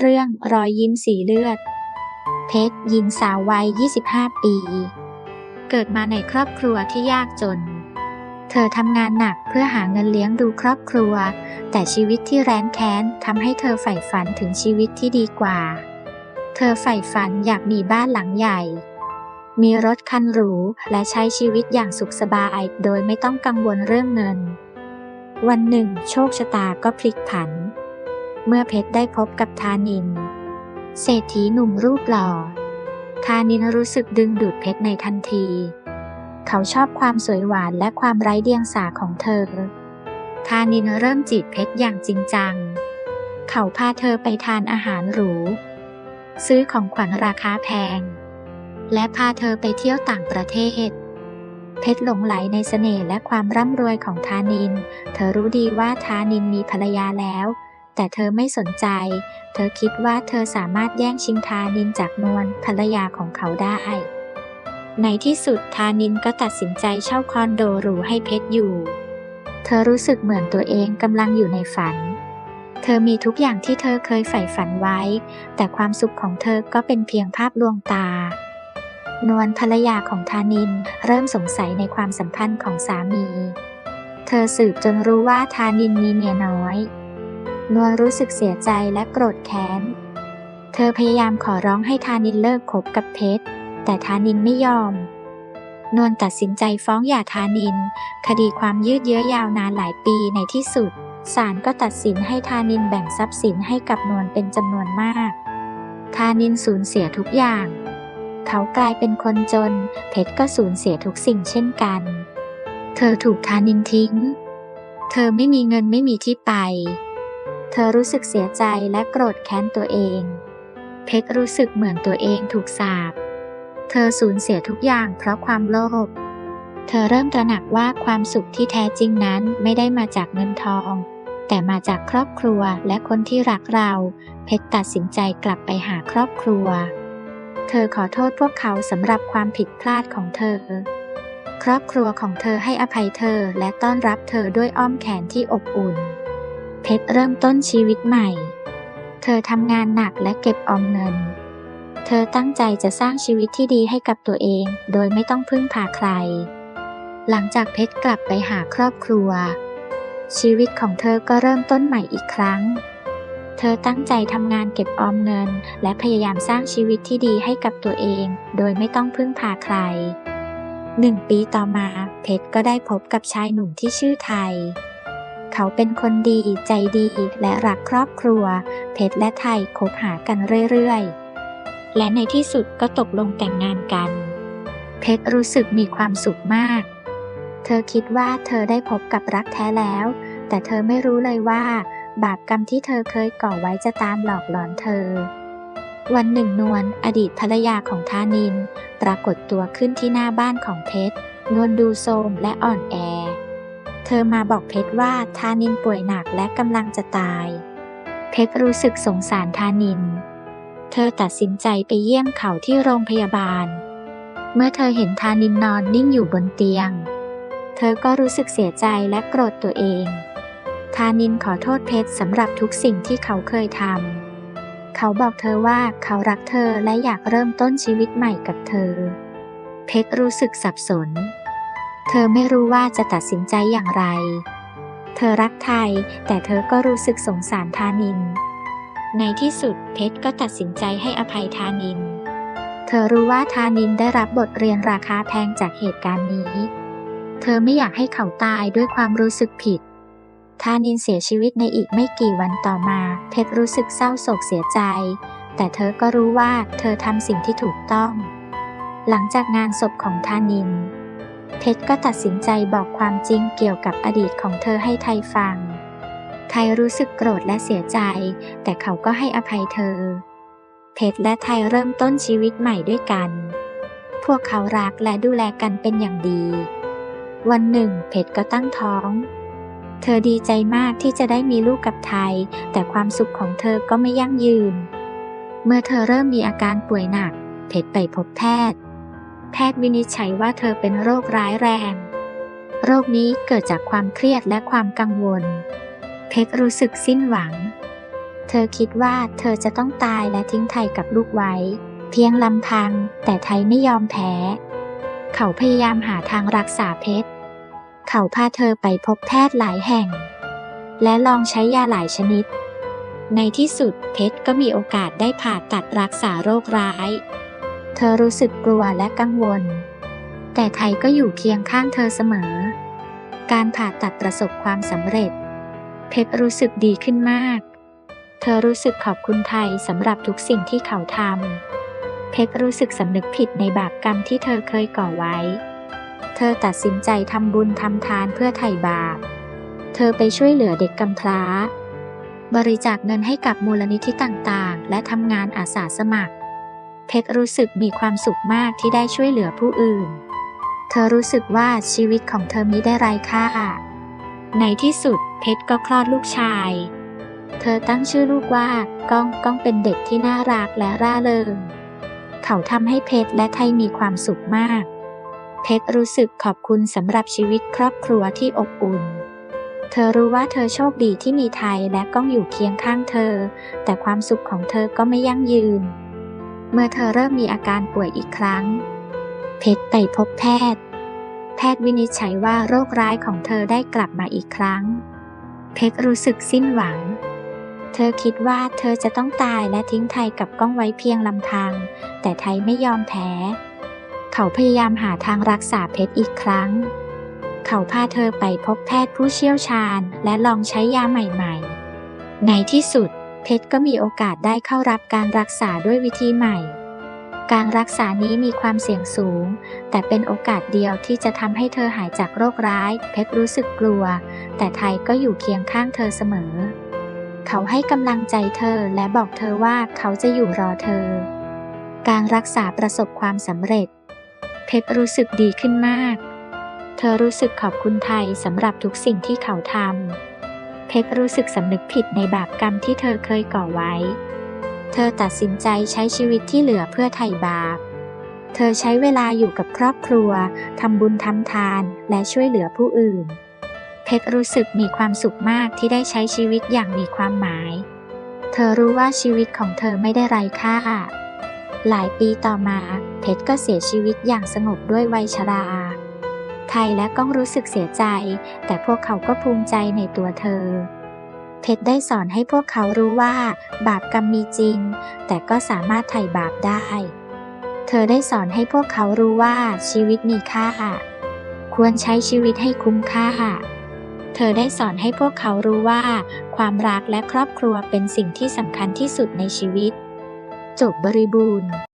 เรื่องรอยยิ้มสีเลือด เพชรหญิงสาววัย 25 ปี เกิดมาในครอบครัวที่ยากจน เธอทำงานหนักเพื่อหาเงินเลี้ยงดูครอบครัว แต่ชีวิตที่แร้นแค้นทำให้เธอใฝ่ฝันถึงชีวิตที่ดีกว่า เธอใฝ่ฝันอยากมีบ้านหลังใหญ่มีรถคันหรูและใช้ชีวิตอย่างสุขสบายโดยไม่ต้องกังวลเรื่องเงิน วันหนึ่ง โชคชะตาก็พลิกผัน เมื่อเพชรได้พบกับธานิน เศรษฐีหนุ่มรูปหล่อธานินรู้สึกดึงดูดเพชรในทันที เขาชอบความสวยหวานและความไร้เดียงสาของเธอธานินเริ่มจีบเพชรอย่างจริงจัง เขาพาเธอไปทานอาหารหรู ซื้อของขวัญราคาแพง และพาเธอไปเที่ยวต่างประเทศ เพชรหลงไหลในเสน่ห์และความร่ำรวยของธานิน เธอรู้ดีว่าธานินมีภรรยาแล้ว แต่เธอไม่สนใจ เธอคิดว่าเธอสามารถแย่งชิงธานินจากนวลภรรยาของเขาได้ ในที่สุดธานินก็ตัดสินใจเช่าคอนโดหรูให้เพชรอยู่ เธอรู้สึกเหมือนตัวเองกำลังอยู่ในฝัน เธอมีทุกอย่างที่เธอเคยใฝ่ฝันไว้ แต่ความสุขของเธอก็เป็นเพียงภาพลวงตานวลภรรยาของธานินเริ่มสงสัยในความสัมพันธ์ของสามี เธอสืบจนรู้ว่าธานินมีเมียน้อย นวลรู้สึกเสียใจและโกรธแค้น เธอพยายามขอร้องให้ธานินเลิกคบกับเพชร แต่ธานินไม่ยอม นวลตัดสินใจฟ้องหย่าธานิน คดีความยืดเยื้อยาวนานหลายปีในที่สุด ศาลก็ตัดสินให้ธานินแบ่งทรัพย์สินให้กับนวลเป็นจำนวนมาก ธานินสูญเสียทุกอย่าง เขากลายเป็นคนจน เพชรก็สูญเสียทุกสิ่งเช่นกัน เธอถูกธานินทิ้ง เธอไม่มีเงินไม่มีที่ไป เธอรู้สึกเสียใจและโกรธแค้นตัวเอง เพชรรู้สึกเหมือนตัวเองถูกสาป เธอสูญเสียทุกอย่างเพราะความโลภ เธอเริ่มตระหนักว่าความสุขที่แท้จริงนั้นไม่ได้มาจากเงินทอง แต่มาจากครอบครัวและคนที่รักเรา เพชรตัดสินใจกลับไปหาครอบครัว เธอขอโทษพวกเขาสำหรับความผิดพลาดของเธอ ครอบครัวของเธอให้อภัยเธอและต้อนรับเธอด้วยอ้อมแขนที่อบอุ่น ชรเริ่มต้นชีวิตใหม่ เธอทำงานหนักและเก็บออมเงิน เธอตั้งใจจะสร้างชีวิตที่ดีให้กับตัวเอง โดยไม่ต้องพึ่งพาใคร หลังจากเพชรกลับไปหาครอบครัว ชีวิตของเธอก็เริ่มต้นใหม่อีกครั้ง เธอตั้งใจทำงานเก็บออมเงิน และพยายามสร้างชีวิตที่ดีให้กับตัวเอง โดยไม่ต้องพึ่งพาใครหนึ่งปีต่อมา เพชรก็ได้พบกับชายหนุ่มที่ชื่อไทย เขาเป็นคนดีใจดีและรักครอบครัว เพชรและไทยคบหากันเรื่อยๆ และในที่สุดก็ตกลงแต่งงานกัน เพชรรู้สึกมีความสุขมาก เธอคิดว่าเธอได้พบกับรักแท้แล้ว แต่เธอไม่รู้เลยว่า บาปกรรมที่เธอเคยก่อไว้จะตามหลอกหลอนเธอ วันหนึ่งนวลอดีตภรรยาของธานิน ปรากฏตัวขึ้นที่หน้าบ้านของเพชรนวลดูโทมและอ่อนแอ ธอมาบอกเพชรว่าธานินป่วยหนักและกำลังจะตาย เพชรรู้สึกสงสารธานิน เธอตัดสินใจไปเยี่ยมเขาที่โรงพยาบาล เมื่อเธอเห็นธานินนอนนิ่งอยู่บนเตียง เธอก็รู้สึกเสียใจและโกรธตัวเอง ธานินขอโทษเพชรสำหรับทุกสิ่งที่เขาเคยทำ เขาบอกเธอว่าเขารักเธอและอยากเริ่มต้นชีวิตใหม่กับเธอ เพชรรู้สึกสับสน เธอไม่รู้ว่าจะตัดสินใจอย่างไร เธอรักไทย แต่เธอก็รู้สึกสงสารธานิน ในที่สุดเพชรก็ตัดสินใจให้อภัยธานิน เธอรู้ว่าธานินได้รับบทเรียนราคาแพงจากเหตุการณ์นี้ เธอไม่อยากให้เขาตายด้วยความรู้สึกผิดธานินเสียชีวิตในอีกไม่กี่วันต่อมา เพชรรู้สึกเศร้าโศกเสียใจ แต่เธอก็รู้ว่าเธอทำสิ่งที่ถูกต้อง หลังจากงานศพของธานิน เพชรก็ตัดสินใจบอกความจริงเกี่ยวกับอดีตของเธอให้ไทยฟัง ไทยรู้สึกโกรธและเสียใจ แต่เขาก็ให้อภัยเธอ เพชรและไทยเริ่มต้นชีวิตใหม่ด้วยกัน พวกเขารักและดูแลกันเป็นอย่างดี วันหนึ่ง เพชรก็ตั้งท้อง เธอดีใจมากที่จะได้มีลูกกับไทย แต่ความสุขของเธอก็ไม่ยั่งยืน เมื่อเธอเริ่มมีอาการป่วยหนัก เพชรไปพบแพทย์ แพทย์วินิจฉัยว่าเธอเป็นโรคร้ายแรง โรคนี้เกิดจากความเครียดและความกังวล เพชรรู้สึกสิ้นหวัง เธอคิดว่าเธอจะต้องตายและทิ้งไทยกับลูกไว้ เพียงลำพัง แต่ไทยไม่ยอมแพ้ เขาพยายามหาทางรักษาเพชร เขาพาเธอไปพบแพทย์หลายแห่ง และลองใช้ยาหลายชนิด ในที่สุดเพชรก็มีโอกาสได้ผ่าตัดรักษาโรคร้าย เธอรู้สึกกลัวและกังวล แต่ไทยก็อยู่เคียงข้างเธอเสมอ การผ่าตัดประสบความสำเร็จ เพชรรู้สึกดีขึ้นมาก เธอรู้สึกขอบคุณไทยสำหรับทุกสิ่งที่เขาทำ เพชรรู้สึกสำนึกผิดในบาปกรรมที่เธอเคยก่อไว้ เธอตัดสินใจทำบุญทำทานเพื่อไถ่บาป เธอไปช่วยเหลือเด็กกำพร้าบริจาคเงินให้กับมูลนิธิต่างๆ และทำงานอาสาสมัคร เพชรรู้สึกมีความสุขมากที่ได้ช่วยเหลือผู้อื่น เธอรู้สึกว่าชีวิตของเธอมิได้ไร้ค่า ในที่สุดเพชรก็คลอดลูกชาย เธอตั้งชื่อลูกว่าก้องก้องเป็นเด็กที่น่ารักและร่าเริง เขาทำให้เพชรและไทยมีความสุขมาก เพชรรู้สึกขอบคุณสำหรับชีวิตครอบครัวที่อบอุ่นเธอรู้ว่าเธอโชคดีที่มีไทยและก้องอยู่เคียงข้างเธอ แต่ความสุขของเธอก็ไม่ยั่งยืน เมื่อเธอเริ่มมีอาการป่วยอีกครั้ง เพชรไปพบแพทย์ แพทย์วินิจฉัยว่าโรคร้ายของเธอได้กลับมาอีกครั้ง เพชรรู้สึกสิ้นหวัง เธอคิดว่าเธอจะต้องตายและทิ้งไทยกับก้องไว้เพียงลำพัง แต่ไทยไม่ยอมแพ้ เขาพยายามหาทางรักษาเพชรอีกครั้ง เขาพาเธอไปพบแพทย์ผู้เชี่ยวชาญ และลองใช้ยาใหม่ ๆ ในที่สุด เพชรก็มีโอกาสได้เข้ารับการรักษาด้วยวิธีใหม่ การรักษานี้มีความเสี่ยงสูง แต่เป็นโอกาสเดียวที่จะทำให้เธอหายจากโรคร้าย เพชรรู้สึกกลัว แต่ไทยก็อยู่เคียงข้างเธอเสมอ เขาให้กำลังใจเธอและบอกเธอว่าเขาจะอยู่รอเธอ การรักษาประสบความสำเร็จ เพชรรู้สึกดีขึ้นมาก เธอรู้สึกขอบคุณไทยสำหรับทุกสิ่งที่เขาทำ เพชรรู้สึกสำนึกผิดในบาปกรรมที่เธอเคยก่อไว้ เธอตัดสินใจใช้ชีวิตที่เหลือเพื่อไถ่บาป เธอใช้เวลาอยู่กับครอบครัว ทำบุญทำทานและช่วยเหลือผู้อื่น เพชรรู้สึกมีความสุขมากที่ได้ใช้ชีวิตอย่างมีความหมาย เธอรู้ว่าชีวิตของเธอไม่ได้ไร้ค่า หลายปีต่อมา เพชรก็เสียชีวิตอย่างสงบด้วยวัยชรา ไทยและก้องรู้สึกเสียใจ แต่พวกเขาก็ภูมิใจในตัวเธอ เพชรได้สอนให้พวกเขารู้ว่า บาปกรรมมีจริง แต่ก็สามารถไถ่บาปได้ เธอได้สอนให้พวกเขารู้ว่าชีวิตมีค่า ควรใช้ชีวิตให้คุ้มค่า เธอได้สอนให้พวกเขารู้ว่า ความรักและครอบครัวเป็นสิ่งที่สำคัญที่สุดในชีวิต จบบริบูรณ์